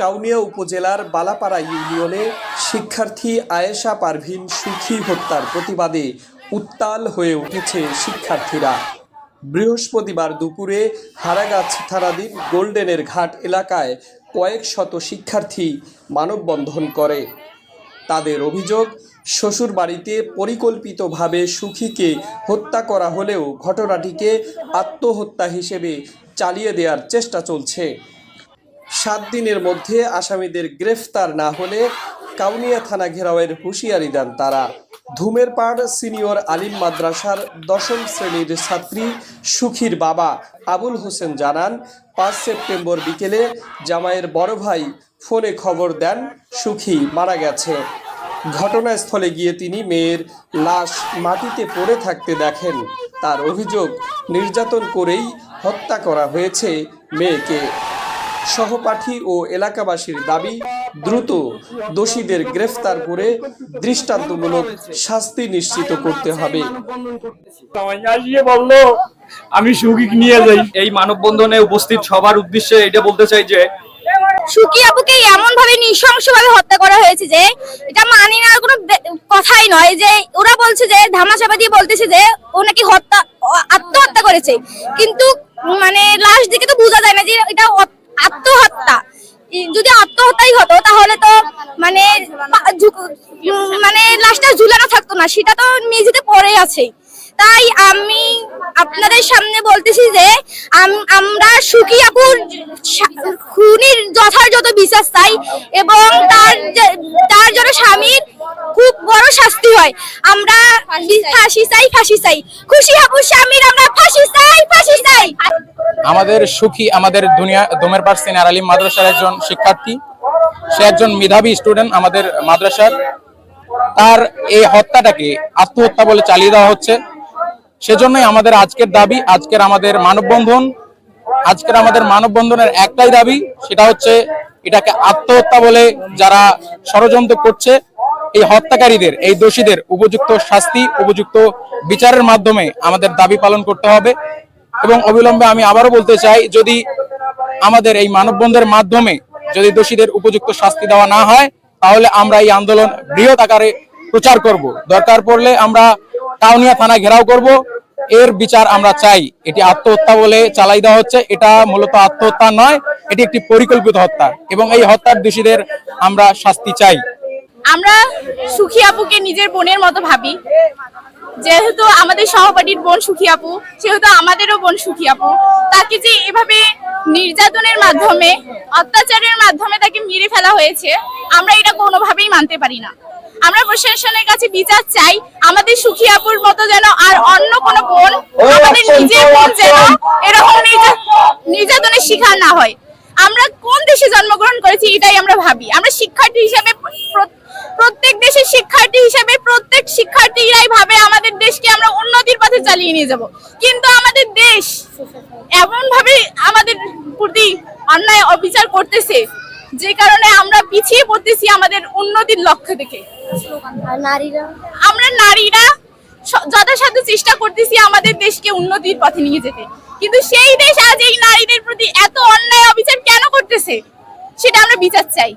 কাউনিয়া উপজেলার বালাপাড়া ইউনিয়নে শিক্ষার্থী আয়েশা পারভিন সুখী হত্যার প্রতিবাদে উত্তাল হয়ে উঠেছে শিক্ষার্থীরা। বৃহস্পতিবার দুপুরে হারাগাছ থানাধীন গোল্ডেনের ঘাট এলাকায় কয়েক শত শিক্ষার্থী মানববন্ধন করে। তাদের অভিযোগ শ্বশুর বাড়িতে পরিকল্পিতভাবে সুখীকে হত্যা করা হলেও ঘটনাটিকে আত্মহত্যা হিসেবে চালিয়ে দেওয়ার চেষ্টা চলছে। সাত দিনের মধ্যে আসামিদের গ্রেফতার না হলে কাউনিয়া থানা ঘেরাওয়ের হুঁশিয়ারি দেন তারা। ধুমের পাড় সিনিয়র আলিম মাদ্রাসার দশম শ্রেণির ছাত্রী সুখীর বাবা আবুল হোসেন জানান, পাঁচ সেপ্টেম্বর বিকেলে জামাইয়ের বড় ভাই ফোনে খবর দেন, সুখী মারা গেছে। ঘটনাস্থলে গিয়ে তিনি মেয়ের লাশ মাটিতে পড়ে থাকতে দেখেন। তার অভিযোগ, নির্যাতন করেই হত্যা করা হয়েছে মেয়েকে। সহপাঠী ও এলাকাবাসীর দাবি দ্রুত দোষীদের গ্রেফতার করে দৃষ্টান্তমূলক শাস্তি নিশ্চিত করতে হবে। বলল আমি সুখী নিয়ে যাই। এই মানববন্ধনে উপস্থিত সবার উদ্দেশ্যে এটা বলতে চাই যে সুকি আপুকে এমন ভাবে নৃশংস ভাবে হত্যা করা হয়েছে যে এটা মানি না কোনো কথাই নয়। যে ওরা বলছে যে ধামাচাপা দিয়ে বলতেছে যে ও নাকি হত্যা আত্মহত্যা করেছে। কিন্তু মানে লাশ দিকে তো বোঝা যায় না যে এটা আত্মহত্যা। যদি আত্মহত্যাই হতো, তাহলে তো মানে মানে লাশটা ঝুলানো থাকতো না, সেটা তো মেঝেতে পড়ে আছে। তাই আমি আপনাদের সামনে বলতেছি যে, আম- আমরা সুখী আপুর খুনির যথাযথ বিচার চাই এবং তার তার জন্য স্বামীর হয়। আমরা ফাঁসি চাই। ফাঁসি চাই খুশি আপুর স্বামীর আমরা ফাঁসি চাই ফাঁসি চাই। আমাদের সুখী আমাদের দুনিয়া দোমের পার সিনিয়র আলিম মাদ্রাসার একজন শিক্ষার্থী। সে একজন মেধাবী স্টুডেন্ট আমাদের মাদ্রাসার। তার এই হত্যাটাকে আত্মহত্যা বলে চালিয়ে দেওয়া হচ্ছে। সেজন্যই আমাদের আজকের দাবি আজকের আমাদের মানববন্ধন। আজকের আমাদের মানববন্ধনের একটাই দাবি সেটা হচ্ছে এটাকে আত্মহত্যা বলে যারা ষড়যন্ত্র করছে এই হত্যাকারীদের, এই দোষীদের উপযুক্ত শাস্তি, উপযুক্ত বিচারের মাধ্যমে আমাদের দাবি পালন করতে হবে। এবং অবিলম্বে আমি আবারও বলতে চাই, যদি আমাদের এই মানববন্ধের মাধ্যমে যদি দোষীদের উপযুক্ত শাস্তি দেওয়া না হয়, তাহলে আমরা এই আন্দোলন বৃহৎ আকারে প্রচার করব। দরকার পড়লে আমরা টাউনিয়া থানা ঘেরাও করব। এর বিচার আমরা চাই। এটি আত্মহত্যা বলে চালাই দেওয়া হচ্ছে। এটা মূলত আত্মহত্যা নয়, এটি একটি পরিকল্পিত হত্যা। এবং এই হত্যার দোষীদের আমরা শাস্তি চাই। আমরা সুখী আপুকে নিজের বোনের মতো ভাবি। যেহেতু আমাদের সহপাঠীর বোন সুখী আপু সেহেতু আমাদেরও বোন সুখী আপু। তাকে যে এভাবে নির্যাতনের মাধ্যমে অত্যাচারের মাধ্যমে তাকে মেরে ফেলা হয়েছে আমরা এটা কোনোভাবেই মানতে পারি না। আমরা প্রশাসনের কাছে বিচার চাই আমাদের সুখী আপুর মতো যেন আর অন্য কোনো বোন আমাদের নিজের বোন যেন এরকম নির্যা- নির্যাতনের শিকার না হয়। আমরা কোন দেশে জন্মগ্রহণ করেছি এটাই আমরা ভাবি। আমরা শিক্ষার্থী হিসেবে শিক্ষার্থী হিসেবে প্রত্যেক শিক্ষার্থীরাই ভাবে আমাদের দেশকে আমরা উন্নতির পথে চালিয়ে নিয়ে যাব। কিন্তু আমাদের দেশ এমন ভাবে আমাদের প্রতি অন্যায় অবিচার করতেছে যে কারণে আমরা পিছিয়ে পড়তেছি আমাদের উন্নতির লক্ষ্য থেকে। নারীরা? আমরা নারীরা যথাসাধ্য চেষ্টা করতেছি আমাদের দেশকে উন্নতির পথে নিয়ে যেতে। কিন্তু সেই দেশ আজ এই নারীদের প্রতি এত অন্যায় অবিচার কেন করতেছে সেটা আমরা বিচার চাই।